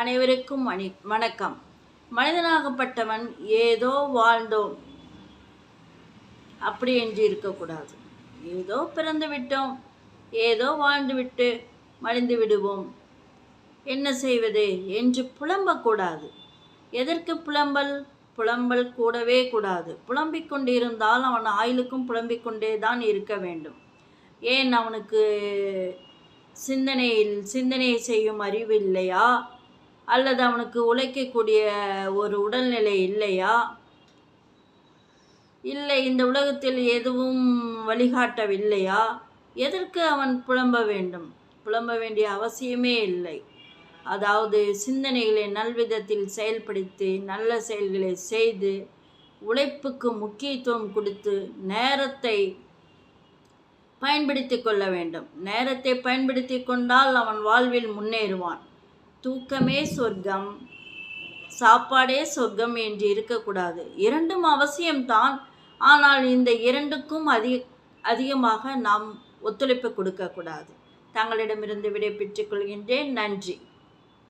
அனைவருக்கும் மணி வணக்கம். மனிதனாகப்பட்டவன் ஏதோ வாழ்ந்தோம். அப்படி என்று இருக்கக்கூடாது. ஏதோ பிறந்து விட்டோம். ஏதோ வாழ்ந்துவிட்டு மடிந்து விடுவோம். என்ன செய்வது என்று புலம்பக்கூடாது. எதற்கு புலம்பல்? புலம்பல் கூடவே கூடாது. புலம்பிக் கொண்டிருந்தால் அவன் ஆயுளுக்கும் புலம்பிக் கொண்டே தான் இருக்க வேண்டும். ஏன் அவனுக்கு சிந்தனையில் சிந்தனை செய்யும் அறிவு இல்லையா? அல்லது அவனுக்கு உழைக்கக்கூடிய ஒரு உடல்நிலை இல்லையா? இல்லை இந்த உலகத்தில் எதுவும் வழிகாட்டவில்லையா? எதற்கு அவன் புலம்ப வேண்டும்? புலம்ப வேண்டிய அவசியமே இல்லை. அதாவது சிந்தனைகளை நல்விதத்தில் செயல்படுத்தி நல்ல செயல்களை செய்து உழைப்புக்கு முக்கியத்துவம் கொடுத்து நேரத்தை பயன்படுத்தி கொள்ள வேண்டும். நேரத்தை பயன்படுத்தி கொண்டால் அவன் வாழ்வில் முன்னேறுவான். தூக்கமே சொர்க்கம் சாப்பாடே சொர்க்கம் என்று இருக்கக்கூடாது. இரண்டும் அவசியம்தான். ஆனால் இந்த இரண்டுக்கும் அதிக அதிகமாக நாம் ஒத்துழைப்பு கொடுக்கக்கூடாது. தங்களிடமிருந்து விடை பெற்றுக்கொள்கின்றேன் நன்றி.